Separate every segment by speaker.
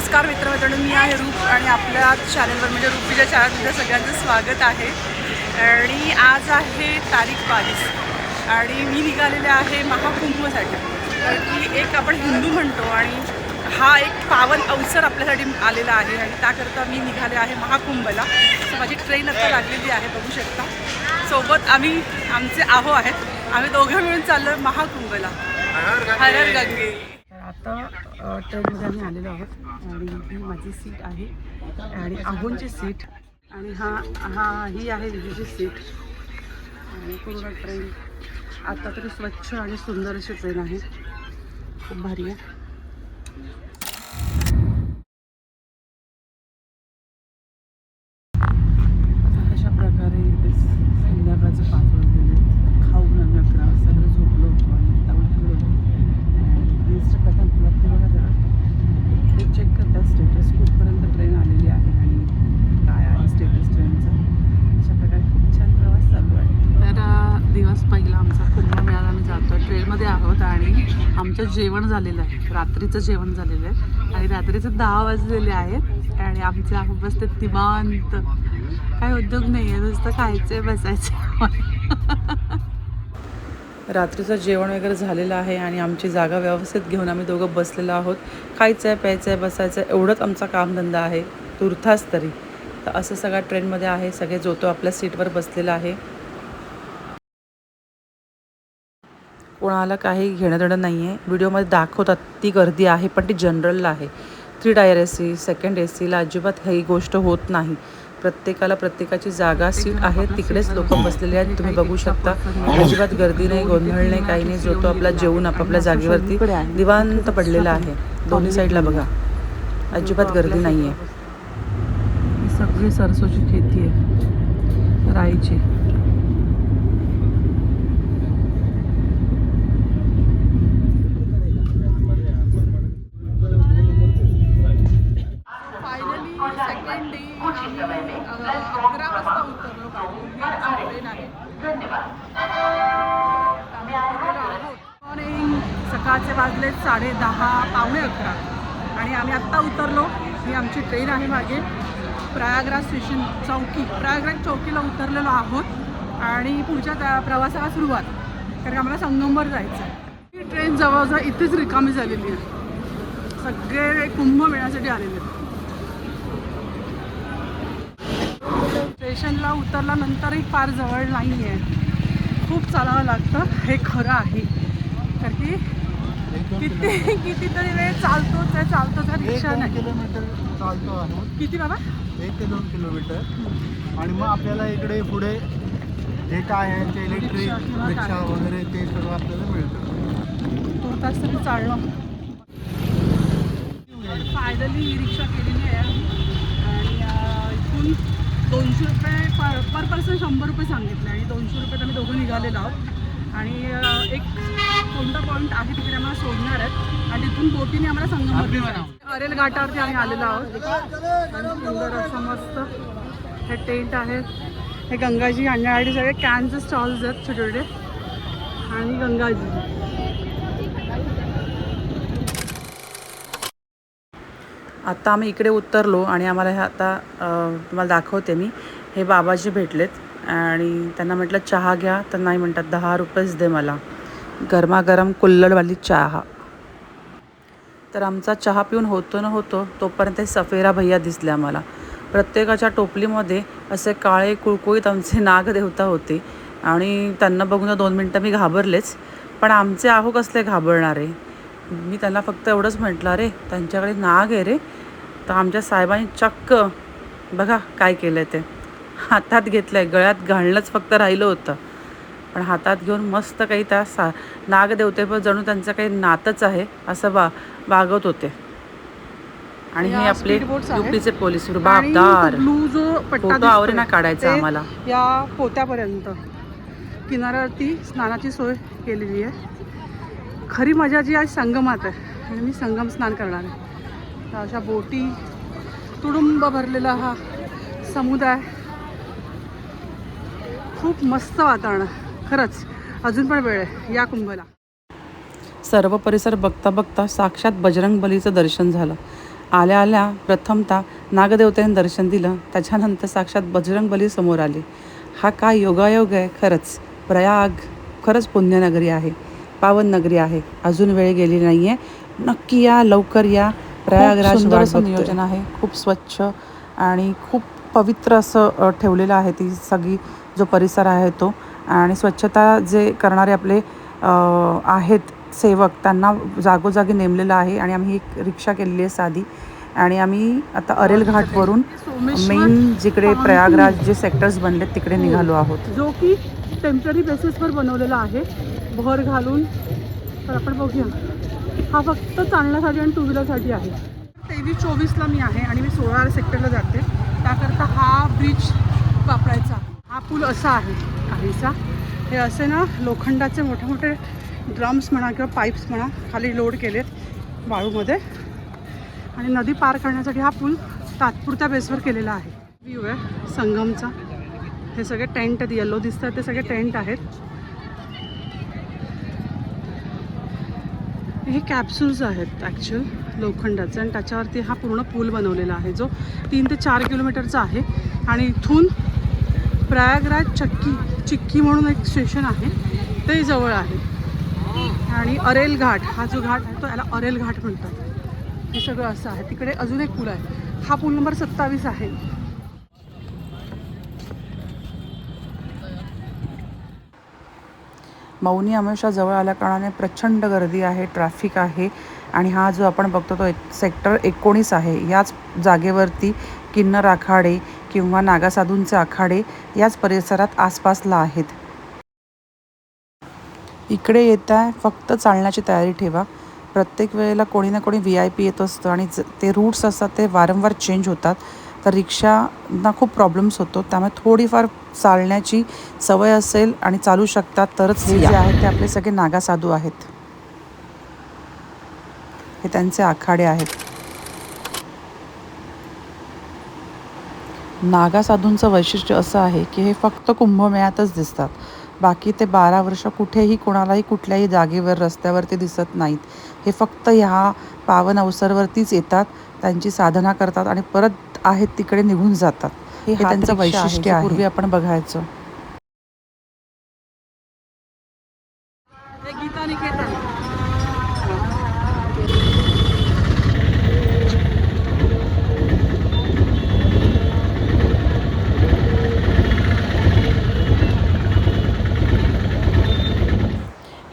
Speaker 1: नमस्कार मित्रमैत्रिणी मी आहे रूप आणि आपल्या चॅनलवर म्हणजे रूपीच्या चॅनलमध्ये सगळ्यांचं स्वागत आहे. आणि आज आहे तारीख बावीस आणि मी निघालेले आहे महाकुंभसाठी. कारण की एक आपण हिंदू म्हणतो आणि हा एक पावन अवसर आपल्यासाठी आलेला आहे आणि त्याकरता मी निघाले आहे महाकुंभला. तर माझी ट्रेन आता लागलेली आहे बघू शकता. सोबत आम्ही आमचे आहो आहेत. आम्ही दोघं मिळून चाललो महाकुंभला. हर हर गंगे. आता ट्रेनमध्ये आम्ही आलेलो आहोत. आणि ही माझी सीट आहे. आणि आहोंची सीट आणि हा हा ही आहे विजूची सीट आणि पूर्ण ट्रेन आता तरी स्वच्छ आणि सुंदर अशी ट्रेन आहे. खूप भारी आहे अशा प्रकारे इथे संध्याकाळचे पाच वाजलेले आहेत. खाऊन आम्ही अकरा वाजता सगळं झोपलो होतो आणि आता उठलो आणि इंस्टा पॅटर्न बघते बघा जरा ते चेक करतात स्टेटस कुठपर्यंत ट्रेन आलेली आहे आणि काय आहे स्टेटस ट्रेनचा अशा प्रकारे खूप छान प्रवास चालू आहे तर अ, दिवस पहिला आमचा कुंभमेळ्याला आम्ही जातो ट्रेनमध्ये आहोत आणि आमचं जेवण झालेलं आहे. रात्रीचं जेवण झालेलं आहे. आणि रात्रीचं दहा वाजलेले आहेत आणि आमचे आहो बसते तिमांत काय उद्योग नाही आहे नुसतं खायचं बसायचं. रात्रीचं जेवण वगैरे झालेलं आहे आणि आमची जागा व्यवस्थित घेऊन आम्ही दोघं बसलेलो आहोत. खायचं आहे प्यायचं आहे बसायचं आहे एवढंच आमचा कामधंदा आहे. तुर्थास तरी. तर असं सगळ्या ट्रेनमध्ये आहे. सगळे जो तो आपल्या सीटवर बसलेला आहे. कोणाला काही घेणं देणं नाही आहे व्हिडिओमध्ये दाखवतात ती गर्दी आहे पण ती जनरलला आहे. Three tier A C second A सीला अजिबात ही गोष्ट होत नाही. प्रत्येकाला प्रत्येकाची जागा सीट आहे तिकडेच लोक बसलेले आहेत तुम्ही बघू शकता. अजिबात गर्दी नाही गोंधळ नाही काही नाही जो तो आपला जेवून आपापल्या जागेवरती निवांत पडलेला आहे. दोन्ही साईडला बघा. अजिबात गर्दी नाही आहे सगळी सरसोची खेती आहे. राईची. प्रयागराज स्टेशन चौकी प्रयागराज चौकीला उतरलेलो आहोत आणि पुढच्या त्या प्रवासाला सुरुवात. कारण आम्हाला संगमवर जायचं आहे ही ट्रेन जवळजवळ इथेच रिकामी झालेली आहे. सगळे कुंभमेळ्यासाठी आलेले आहेत. स्टेशनला उतरल्यानंतरही फार जवळ नाही आहे खूप चालावं लागतं. हे खरं आहे. कारण की किती कितीतरी वेळ चालतोच आहे चालतोच आहे रिक्षा नाही.
Speaker 2: किलोमीटर चालतो आहोत
Speaker 1: किती बाबा?
Speaker 2: एक ते दोन किलोमीटर. आणि मग आपल्याला इकडे पुढे जे काय आहे ते इलेक्ट्रिक
Speaker 1: रिक्षा
Speaker 2: वगैरे ते सगळं आपल्याला मिळतं.
Speaker 1: दोन तास तरी चाललं फायनली ही रिक्षा केलेली आहे. आणि इथून दोनशे रुपये पर पर पर्सन शंभर रुपये सांगितले आणि दोनशे रुपये आम्ही दोघं निघालेलो आहोत. आणि एक कोणता पॉईंट आहे तिकडे आम्हाला सोडणार आहेत. आणि तिथून बोटीने आम्हाला संगमवर अरेल घाटावरती आम्ही आलेलो आहोत. आणि सुंदर असं मस्त हे टेंट आहेत हे गंगाजी आणण्यासाठी सगळे कॅनचे स्टॉल्स आहेत छोटे छोटे आणि गंगाजी. आता आम्ही इकडे उतरलो आणि आम्हाला हे आता तुम्हाला दाखवते मी. हे बाबाजी भेटलेत आणि त्यांना म्हटलं चहा घ्या तर नाही म्हणतात दहा रुपयेच दे मला. गरमागरम कुल्लडवाली चहा. तर आमचा चहा पिऊन होतो न होतो तोपर्यंत हे सफेरा भैया दिसले आम्हाला. प्रत्येकाच्या टोपलीमध्ये असे काळे कुळकुळीत आमचे नागदेवता होते आणि त्यांना बघून दोन मिनटं मी घाबरलेच. पण आमचे आहो कसले घाबरणारे? मी त्यांना फक्त एवढंच म्हटलं रे त्यांच्याकडे नाग आहे रे. तर आमच्या साहेबांनी चक्क बघा काय केलं आहे ते. हातात घेतलं आहे गळ्यात घालणंच फक्त राहिलं होतं. पण हातात घेऊन मस्त काही त्या सा नागदेवते पण जणू त्यांचं काही नातच आहे असं बा वागत होते. आणि हे आपले. युपीचे पोलीस रुबाबदार फोटो आवरे ना काढायचा आम्हाला.
Speaker 3: या पोत्यापर्यंत. किनाऱ्यावरती स्नानाची सोय केलेली आहे. खरी मजा जी आज संगमात आहे. आणि मी संगम स्नान करणार आहे. तर अशा बोटी तुडुंब भरलेला हा समुदाय. खूप मस्त वातावरण आहे. खरंच अजून पण वेळ आहे. या कुंभला.
Speaker 1: सर्व परिसर बघता बघता साक्षात बजरंग बलीचं दर्शन झालं.
Speaker 3: आल्या आल्या प्रथमतः नागदेवतेने दर्शन दिलं. त्याच्यानंतर साक्षात बजरंगबली समोर आले. हा काय योगायोग आहे? खरंच प्रयाग खरंच पुण्यनगरी आहे. पावन नगरी आहे. अजून वेळ गेली नाही आहे नक्की या लवकर या. प्रयागराज नियोजन आहे. खूप स्वच्छ आणि खूप पवित्र असं ठेवलेलं आहे ती सगळी जो परिसर आहे तो. आणि स्वच्छता जे करणारे आपले आहेत सेवक त्यांना जागोजागी नेमलेलं आहे आणि आम्ही एक रिक्षा केलेली आहे साधी. आणि आम्ही आता अरेल घाटवरून मेन जिकडे प्रयागराज जे सेक्टर्स बनले तिकडे निघालो आहोत.
Speaker 1: जो की टेंपररी बेसिसवर बनवलेला आहे. भर घालून तर आपण बघूया. हा फक्त चालण्यासाठी आणि टू व्हीलरसाठी आहे. तेवीस चोवीसला मी आहे आणि मी सोळा सेक्टरला जाते. त्याकरता हा ब्रिज वापरायचा. पूल असा आहे काहीसा. हे असे ना लोखंडाचे मोठे मोठे ड्रम्स म्हणा किंवा पाईप्स म्हणा खाली लोड केलेत वाळूमध्ये. आणि नदी पार करण्यासाठी हा पूल तात्पुरत्या बेसवर केलेला आहे. व्ह्यू आहे संगमचा. हे सगळे टेंट आहेत येल्लो दिसतात ते सगळे टेंट आहेत. हे कॅप्सूल्स आहेत ॲक्च्युअल लोखंडाचे. आणि त्याच्यावरती हा पूर्ण पूल बनवलेला आहे जो तीन ते चार किलोमीटरचा आहे. आणि इथून प्रयागराज चक्की चिक्की म्हणून एक स्टेशन आहे. ते जवळ आहे. आणि अरेल घाट हा जो घाट आहे तो याला अरेल घाट म्हणतात. हे सगळं असं आहे. तिकडे अजून एक पूल आहे. हा पूल नंबर सत्तावीस आहे.
Speaker 3: मौनी अमेशा जवळ आल्या कारणाने प्रचंड गर्दी आहे ट्रॅफिक आहे आणि हा जो आपण बघतो तो एक सेक्टर एकोणीस आहे. याच जागेवरती किन्नर आखाडे किंवा नागासाधूंचे आखाडे याच परिसरात आसपासला आहेत. इकडे येत आहे फक्त चालण्याची तयारी ठेवा. प्रत्येक वेळेला कोणी ना कोणी व्ही आय पी येत असतं आणि ज- ते रूट्स असतात ते वारंवार चेंज होतात. तर रिक्षांना खूप प्रॉब्लेम्स होतो त्यामुळे थोडीफार चालण्याची सवय असेल आणि चालू शकतात तरच हे जे आहेत ते आपले सगळे नागा साधू आहेत. हे त्यांचे आखाडे आहेत. नागा साधूंचं वैशिष्ट्य असं आहे की हे फक्त कुंभमेळ्यातच दिसतात. बाकी ते बारा वर्ष कुठेही कोणालाही कुठल्याही जागेवर रस्त्यावरती दिसत नाहीत. हे फक्त ह्या पावन अवसरवरतीच येतात त्यांची साधना करतात आणि परत आहेत तिकडे निघून जातात. हे त्यांचं वैशिष्ट्य आहे. पूर्वी आपण बघायचो.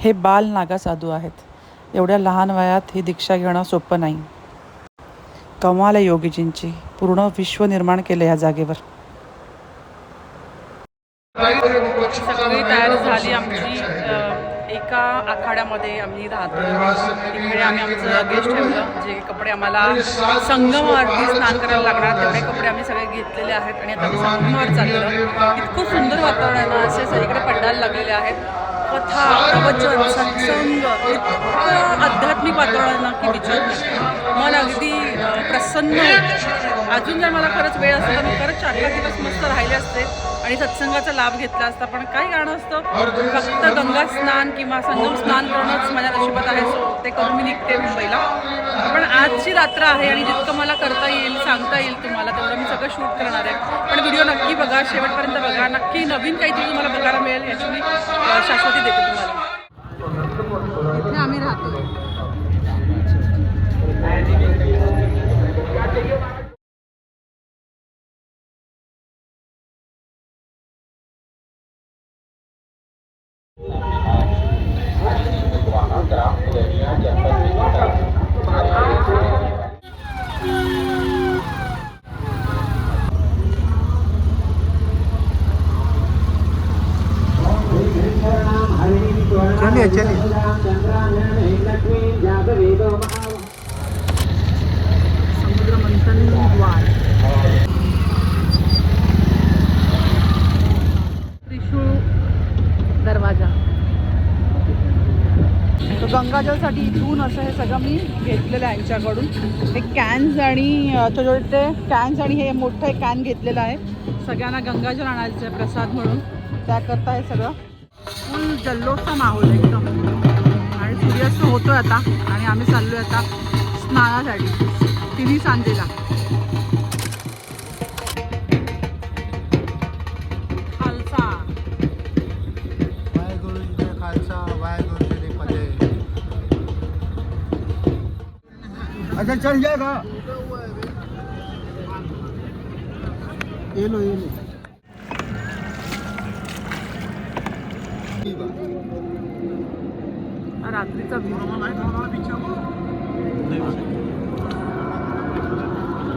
Speaker 1: हे
Speaker 3: बाल नागा साधू आहेत. एवढ्या लहान वयात ही दीक्षा घेणं सोपं नाही. कमाल आहे योगीजींची. पूर्ण विश्व निर्माण केलं या जागेवर.
Speaker 1: सगळी तयार झाली आमची. एका आखाड्यामध्ये आम्ही राहतो. तिकडे आम्ही आमचं लगेज ठेवलं. जे कपडे आम्हाला संगमवरती स्नान करायला लागणार तेवढे कपडे आम्ही सगळे घेतलेले आहेत. आणि आता संगमवर चाललं इतकं सुंदर वातावरण आहे ना असे सगळीकडे पंडाल लागलेले आहेत. कथा प्रवचन सत्संग इतकं आध्यात्मिक वातावरण की विचार मन अगदी प्रसन्न होतं. अजून जर मला खरंच वेळ असता तर मी खरंच चार पाच दिवस मस्त राहिले असते. आणि सत्संगाचा लाभ घेतला असता. पण काही गाणं असतं फक्त गंगा स्नान किंवा संगम स्नान करणंच माझ्या नशिबात आहे सो ते करून मी निघते मुंबईला. पण आजची रात्र आहे आणि जितकं मला करता येईल सांगता येईल तुम्हाला तेवढं मी सगळं शूट करणार आहे. पण व्हिडिओ नक्की बघा शेवटपर्यंत बघा. नक्की नवीन काहीतरी तुम्हाला बघायला मिळेल याची मी शाश्वती देते तुम्हाला.
Speaker 2: चलिए
Speaker 1: हे सगळं मी घेतलेलं आहे यांच्याकडून. हे कॅन्स आणि अ, ते कॅन्स आणि हे मोठं एक कॅन घेतलेलं आहे. सगळ्यांना गंगाजल आणायचं आहे प्रसाद म्हणून. त्याकरता हे सगळं फुल जल्लोचा माहोल आहे एकदम. आणि सूर्यास्त होतोय आता. आणि आम्ही चाललोय आता स्नानासाठी तिन्ही सांजेला
Speaker 2: अच्छा चल जाएगा ये लो ये लो
Speaker 1: रात्रीचा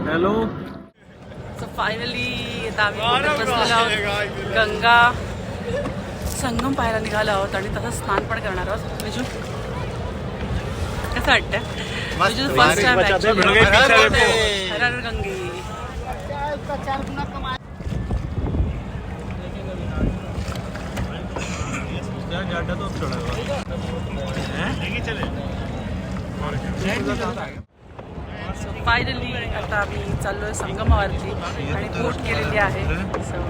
Speaker 2: हॅलो
Speaker 3: सो फायनली आता आम्ही बसलेलो आहोत गंगा संगम पाहायला निघालो आहोत आणि तसंच स्नान पण करणार आहोत विजू कसं वाटतं. विजू फर्स्ट टाइम हर हर गंगे. सो फायनली आता आम्ही चाललोय संगमावरती आणि बोट केलेली आहे. सो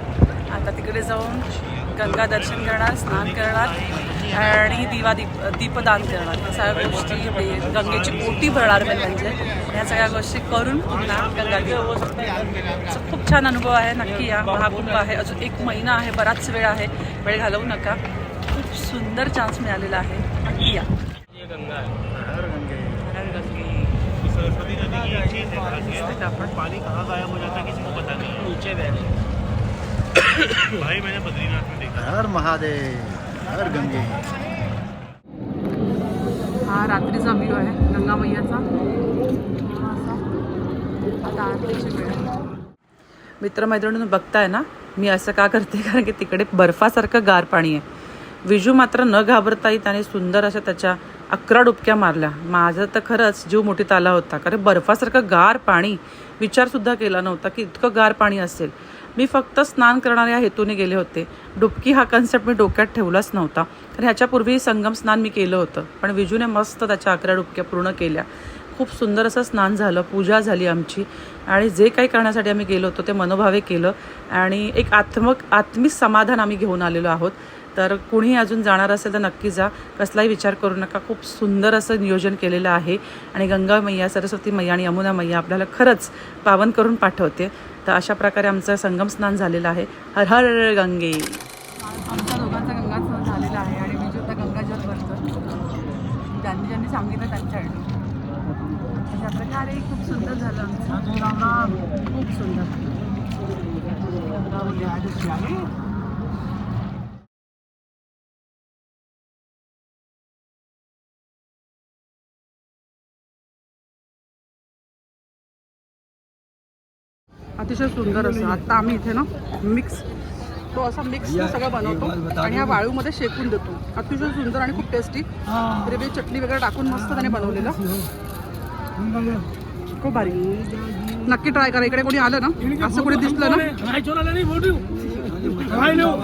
Speaker 3: आता तिकडे जाऊन गंगा दर्शन करणार स्नान करणार आणि दिवा दीप दीपदान करणार. या सगळ्या गोष्टी गंगेची ओटी भरणार मी म्हणजे. या सगळ्या गोष्टी करून पुन्हा गंगा So, खूप छान अनुभव आहे. नक्की या महाकुंभ आहे. अजून एक महिना आहे. बराच वेळ आहे. वेळ घालवू नका. खूप सुंदर चान्स मिळालेला आहे. नक्की या. हर हर गंगे
Speaker 4: सरस्वती नदी की एक चीज है
Speaker 3: दिसतंय का आपण
Speaker 4: पानी कहाँ गायब हो जाता किसी को पता नहीं नीचे भाई मैंने बद्रीनाथ में देखा।
Speaker 2: हर महादेव हर गंगे।
Speaker 1: हा रात्रीचा व्ह्यू आहे गंगा मैयाचा. असा. आता आरतीची वेळ.
Speaker 3: मित्रमैत्रिणींनो बघताय ना मी असं का करते? कारण की तिकडे बर्फासारखं गार पाणी आहे. विजू मात्र न घाबरताही त्याने सुंदर अशा त्याच्या अकरा डुबक्या मारल्या. माझं तर खरंच जीव मोठीत आला होता. कारण बर्फासारखं गार पाणी विचारसुद्धा केला नव्हता की इतकं गार पाणी असेल. मी फक्त स्नान करणाऱ्या हेतूने गेले होते. डुबकी हा कन्सेप्ट मी डोक्यात ठेवलाच नव्हता. तर ह्याच्यापूर्वी संगम स्नान मी केलं होतं. पण विजूने मस्त त्याच्या अकरा डुबक्या पूर्ण केल्या. खूप सुंदर असं स्नान झालं पूजा झाली आमची. आणि जे काही करण्यासाठी आम्ही गेलो होतो ते मनोभावे केलं. आणि एक आत्मक आत्मिक समाधान आम्ही घेऊन आलेलो आहोत. तर कुणी अजून जाणार असेल तर नक्की जा. कसलाही विचार करू नका. खूप सुंदर असं नियोजन केलेलं आहे. आणि गंगा मैया सरस्वती मैया आणि यमुना मैया आपल्याला खरंच पावन करून पाठवते. तर अशा प्रकारे आमचं संगम स्नान झालेलं आहे. हर हर गंगे.
Speaker 1: आमच्या दोघांचा गंगा स्नान झालेला आहे आणि मी आता गंगाजल भरतो ज्यांनी ज्यांनी सांगितलं त्यांच्यासाठी अशा प्रकारे खूप सुंदर झालं आमचं. खूप सुंदर. अतिशय सुंदर असं. आता आम्ही इथे ना मिक्स तो असा मिक्स सगळं बनवतो आणि ह्या वाळूमध्ये शेकून देतो. अतिशय सुंदर आणि खूप टेस्टी ग्रेव्ही चटणी वगैरे टाकून मस्त त्याने बनवलेला. खूप भारी. नक्की ट्राय करा. इकडे कोणी आलं ना असं कोणी दिसलं ना?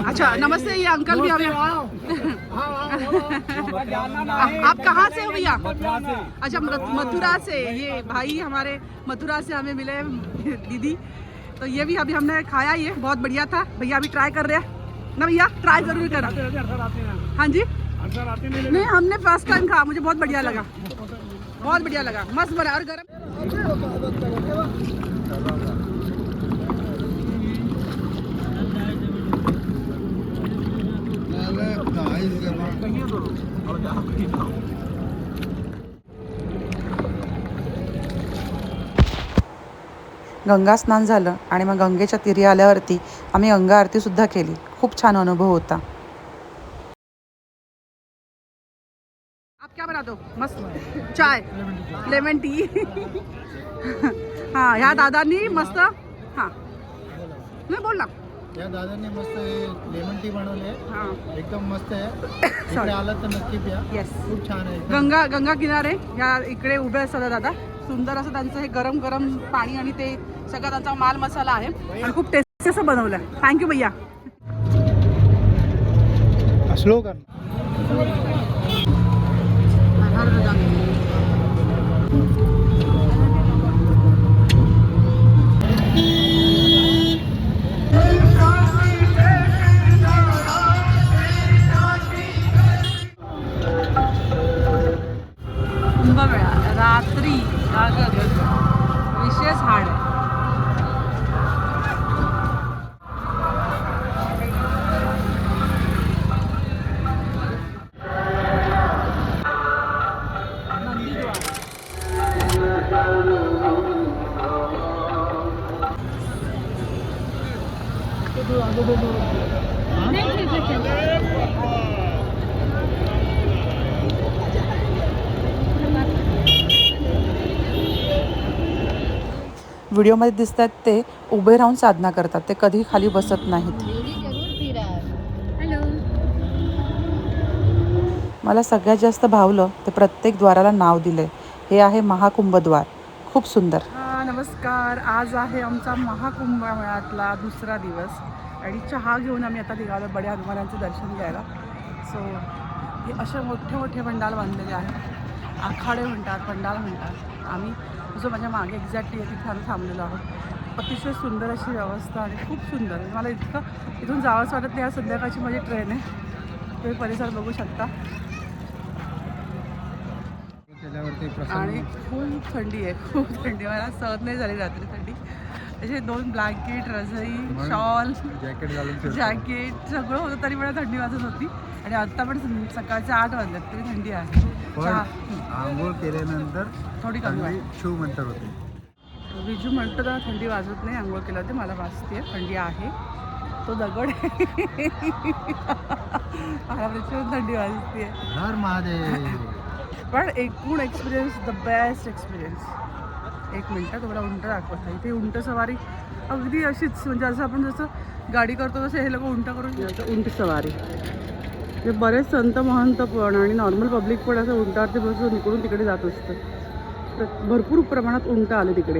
Speaker 1: अच्छा नमस्ते ये अंकल भी हमें आप कहाँ से हो भैया? अच्छा मथ- मथुरा से. ये भाई हमारे मथुरा से हमें मिले दीदी. तो ये भी अभी हमने खाया ये बहुत बढ़िया था। भैया अभी ट्राई कर रहे हैं। ना भैया ट्राई ज़रूर करा। हाँ जी। नहीं हमने फ़र्स्ट टाइम खाया मुझे बहुत बढ़िया लगा। बहुत बढ़िया लगा। मस्त बना और गरम।
Speaker 3: स्नान झालं आणि मग गंगेच्या तिरी आल्यावरती आम्ही गंगा आरतीसुद्धा केली. खूप छान अनुभव होता.
Speaker 1: आप क्या बना दो हो? मस्त. चाय. Lemon tea. हां ह्या दादांनी मस्त हां. नाही बोल ना
Speaker 2: या दादांनी मस्त लेमन टी बनवले
Speaker 1: हां.
Speaker 2: एकदम मस्त आहे. इकडे आलं तर नक्की प्या.
Speaker 1: येस
Speaker 2: खूप छान आहे.
Speaker 1: गंगा गंगा किनारे या इकडे उभे असतात दादा. सुंदर असं त्यांचं हे गरम गरम पाणी आणि ते सगळा त्यांचा माल मसाला आहे. आणि खूप टेस्टी असं बनवलं थँक्यू भैया.
Speaker 2: स्लो कर
Speaker 3: व्हिडिओमध्ये दिसत आहेत ते उभे राहून साधना करतात. ते कधी खाली बसत नाहीत. मला सगळ्यात जास्त भावलं ते प्रत्येक द्वाराला नाव दिलंय. हे आहे महाकुंभद्वार. खूप सुंदर.
Speaker 1: नमस्कार. आज आहे आमचा महाकुंभ मेळ्यातला दुसरा दिवस. आणि चहा घेऊन आम्ही आता निघालो बड्या हनुमानांचं दर्शन घ्यायला. सो हे असे मोठे मोठे पंडाल बांधलेले आहेत. आखाडे म्हणतात पंडाल म्हणतात. आम्ही जो माझ्या मागे एक्झॅक्टली तिथे आम्ही थांबलेलो आहोत. अतिशय सुंदर अशी व्यवस्था आणि खूप सुंदर. मला इतकं इथून जावंच वाटत नाही आज संध्याकाळची माझी ट्रेन आहे. तुम्ही परिसर बघू शकता. आणि खूप थंडी आहे खूप थंडी. मला सहन नाही झाली रात्री थंडी. असे दोन ब्लँकेट रजई शॉल
Speaker 2: जॅकेट.
Speaker 1: जॅकेट सगळं होतं तरी मला थंडी वाजत होती. आणि आता पण सं- सकाळचे आठ वाजल्यात तरी थंडी आहे.
Speaker 2: पण आंघोळ केल्यानंतर
Speaker 1: थोडी कमी
Speaker 2: शिव मंतर होते.
Speaker 1: विजू म्हणतो तर थंडी वाजत नाही आंघोळ केलं ते मला वाजते थंडी आहे. तो दगड आहे. मला प्रचंड थंडी वाजते पण एकूण एक्सपिरियन्स द बेस्ट एक्सपिरियन्स एक मिनटं तुम्हाला उंट दाखवत. आहे इथे उंट सवारी अगदी अशीच म्हणजे असं आपण जसं गाडी करतो तसं हे लोक उंट करून उंट सवारी. ते बरेच संत महंत पण आणि नॉर्मल पब्लिक पण असं उंटावरती बसून इकडून तिकडे जात असतं तर भरपूर प्रमाणात उंट आले तिकडे.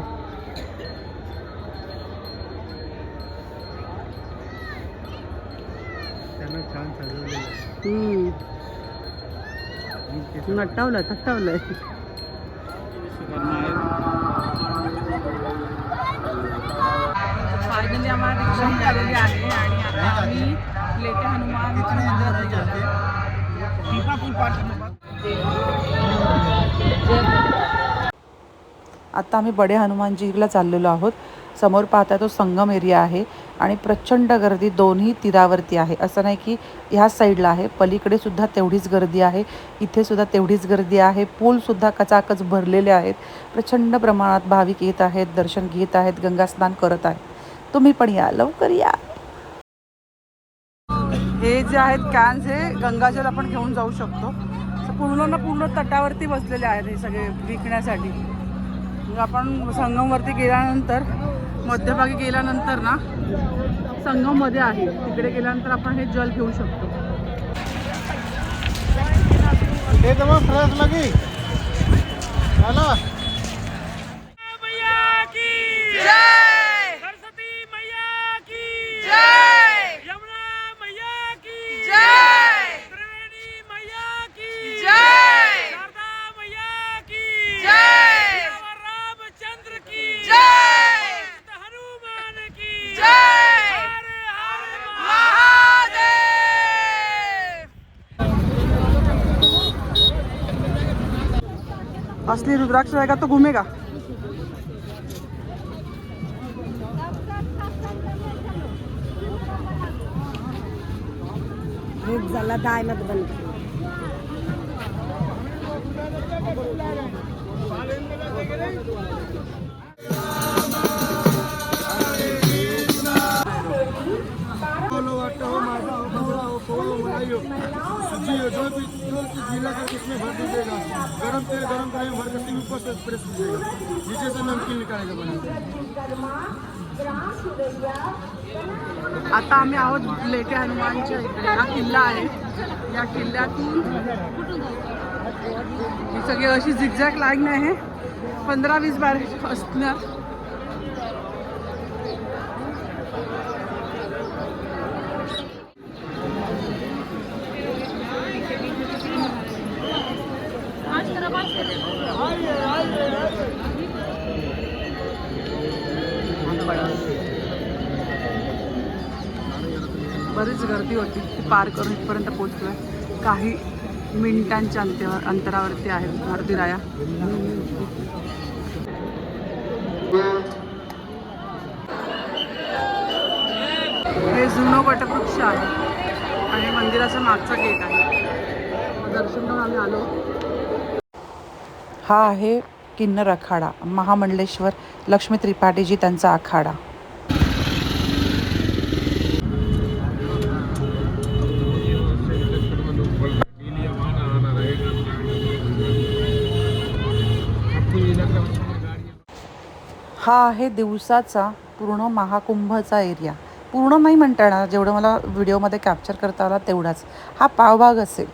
Speaker 2: आहे.
Speaker 1: नटावलं थटावलंय. फायनली आम्हाला रिक्षा मिळालेली आहे आणि आता आम्ही लेटे हनुमान मंदिरात निघालो.
Speaker 3: आता आम्ही बडे हनुमानजीला चाललेलो आहोत. समोर पाहता तो संगम एरिया आहे आणि प्रचंड गर्दी दोन्ही तीरावरती आहे. असं नाही की ह्या साईडला आहे. पलीकडे सुद्धा तेवढीच गर्दी आहे. इथे सुद्धा तेवढीच गर्दी आहे. पूलसुद्धा कचाकच भरलेले आहेत. प्रचंड प्रमाणात भाविक येत आहेत दर्शन घेत आहेत गंगास्नान करत आहेत. तुम्ही पण या. लवकर या.
Speaker 1: हे जे आहेत कॅन्स हे गंगाजल आपण घेऊन जाऊ शकतो. असं पूर्ण ना पूर्ण तटावरती बसलेले आहेत हे सगळे विकण्यासाठी. मग आपण संगमवरती गेल्यानंतर मध्यभागी गेल्यानंतर ना संगममध्ये आहे. तिकडे गेल्यानंतर आपण हे जल घेऊ शकतो.
Speaker 2: हे जवळ फ्रेश लगी चला
Speaker 4: मैया की जय सरस्वती मैया की जय यमुना मैया की जय त्रिवेणी मैया की जय शारदा मैया की जय रामचंद्र की जय हनुमान की जय हर हर महादेव
Speaker 1: असली रुद्राक्ष रहेगा तो घूमेगा।
Speaker 5: झाला दायमत बंद
Speaker 2: गीला भर दीजिएगा गरम तेल गरम करें भर के सिंह ऊपर से प्रेस कीजिएगा नीचे से नमकीन निकालेगा बना
Speaker 1: आता आम्ही आहोत लेटे हनुमानच्या इकडे. हा किल्ला आहे. या किल्ल्यातून ही सगळी अशी झिगझॅग लाईन आहे. पंधरा वीस बारा असणार. बरीच गर्दी होती. ती पार करून इथपर्यंत पोहोचलोय. काही मिनिटांच्या अंतरावर अंतरावरती आहे मारुती राया हे जुनं वटवृक्ष आहे. आणि मंदिराचा मागचा गेट आहे. दर्शन करून आम्ही आलो.
Speaker 3: हा आहे किन्नर अखाडा महामंडलेश्वर लक्ष्मी त्रिपाठीजी त्यांचा आखाडा. हा आहे दिवसाचा पूर्ण महाकुंभचा एरिया. पूर्ण नाही म्हणता येणार जेवढं मला व्हिडिओमध्ये कॅप्चर करता आला तेवढाच. हा पावभाग असेल.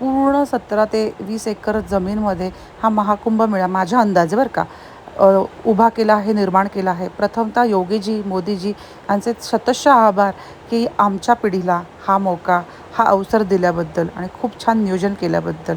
Speaker 3: पूर्ण सतरा ते वीस एकर जमीनमध्ये हा महाकुंभ मेळा माझ्या अंदाजे बरं का उभा केला आहे निर्माण केला आहे. प्रथमतः योगीजी मोदीजी यांचे शतशः आभार की आमच्या पिढीला हा मौका हा अवसर दिल्याबद्दल आणि खूप छान नियोजन केल्याबद्दल.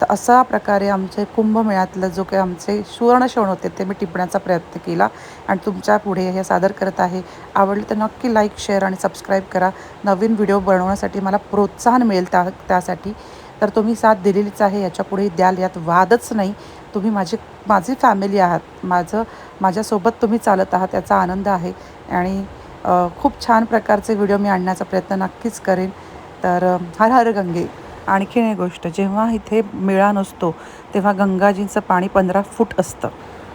Speaker 3: तर अशा प्रकारे आमचे कुंभमेळ्यातलं जो काही आमचे सुवर्णक्षण होते ते मी टिपण्याचा प्रयत्न केला आणि तुमच्यापुढे हे सादर करत आहे. आवडलं तर नक्की लाईक शेअर आणि सबस्क्राईब करा. नवीन व्हिडिओ बनवण्यासाठी मला प्रोत्साहन मिळेल त्या त्यासाठी. तर तुम्ही साथ दिलेलीच आहे याच्यापुढे द्याल यात वादच नाही. तुम्ही माझी माझी फॅमिली आहात. माझं माझ्यासोबत तुम्ही चालत आहात याचा आनंद आहे. आणि खूप छान प्रकारचे व्हिडिओ मी आणण्याचा प्रयत्न नक्कीच करेन. तर हर हर गंगे. आणखीन एक गोष्ट जेव्हा इथे मेळा नसतो तेव्हा गंगाजींचं पाणी पंधरा फूट असतं.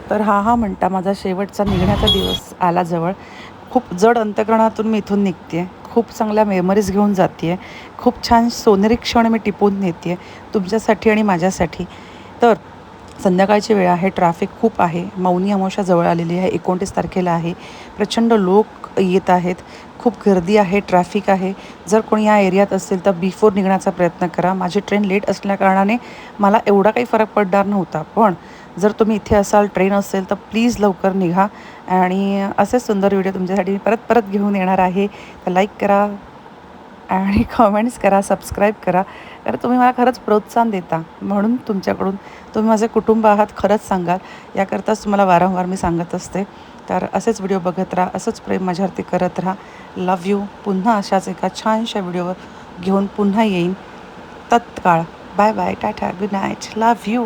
Speaker 3: तर हा हा म्हणता माझा शेवटचा निघण्याचा दिवस आला जवळ. खूप जड अंतकरणातून मी इथून निघते खूप चांगल्या मेमरीज घेऊन जाते आहे खूप छान सोनेरी क्षण मी टिपून नेते आहे तुमच्यासाठी आणि माझ्यासाठी. तर संध्याकाळची वेळ आहे ट्रॅफिक खूप आहे मौनी अमावश्या जवळ आलेली आहे एकोणतीस तारखेला आहे प्रचंड लोक येत आहेत खूप गर्दी आहे ट्रॅफिक आहे. जर कोणी या एरियात असेल तर बिफोर निघण्याचा प्रयत्न करा. माझी ट्रेन लेट असल्याकारणाने मला एवढा काही फरक पडणार नव्हता. पण जर तुम्ही इथे असाल ट्रेन असेल तर प्लीज लवकर निघा. आणि असेच सुंदर व्हिडिओ तुमच्यासाठी मी परत परत घेऊन येणार आहे. तर लाईक करा आणि कमेंट्स करा सबस्क्राईब करा. कारण तुम्ही मला खरंच प्रोत्साहन देता. म्हणून तुमच्याकडून तुम्ही माझे कुटुंब आहात खरंच सांगाल. याकरताच तुम्हाला वारंवार मी सांगत असते. तर असेच व्हिडिओ बघत राहा असंच प्रेम माझ्यावरती करत राहा. लव यू पुन्हा अशाच एका छानशा व्हिडिओवर घेऊन पुन्हा येईन. तत्काळ. Bye bye tata good night love you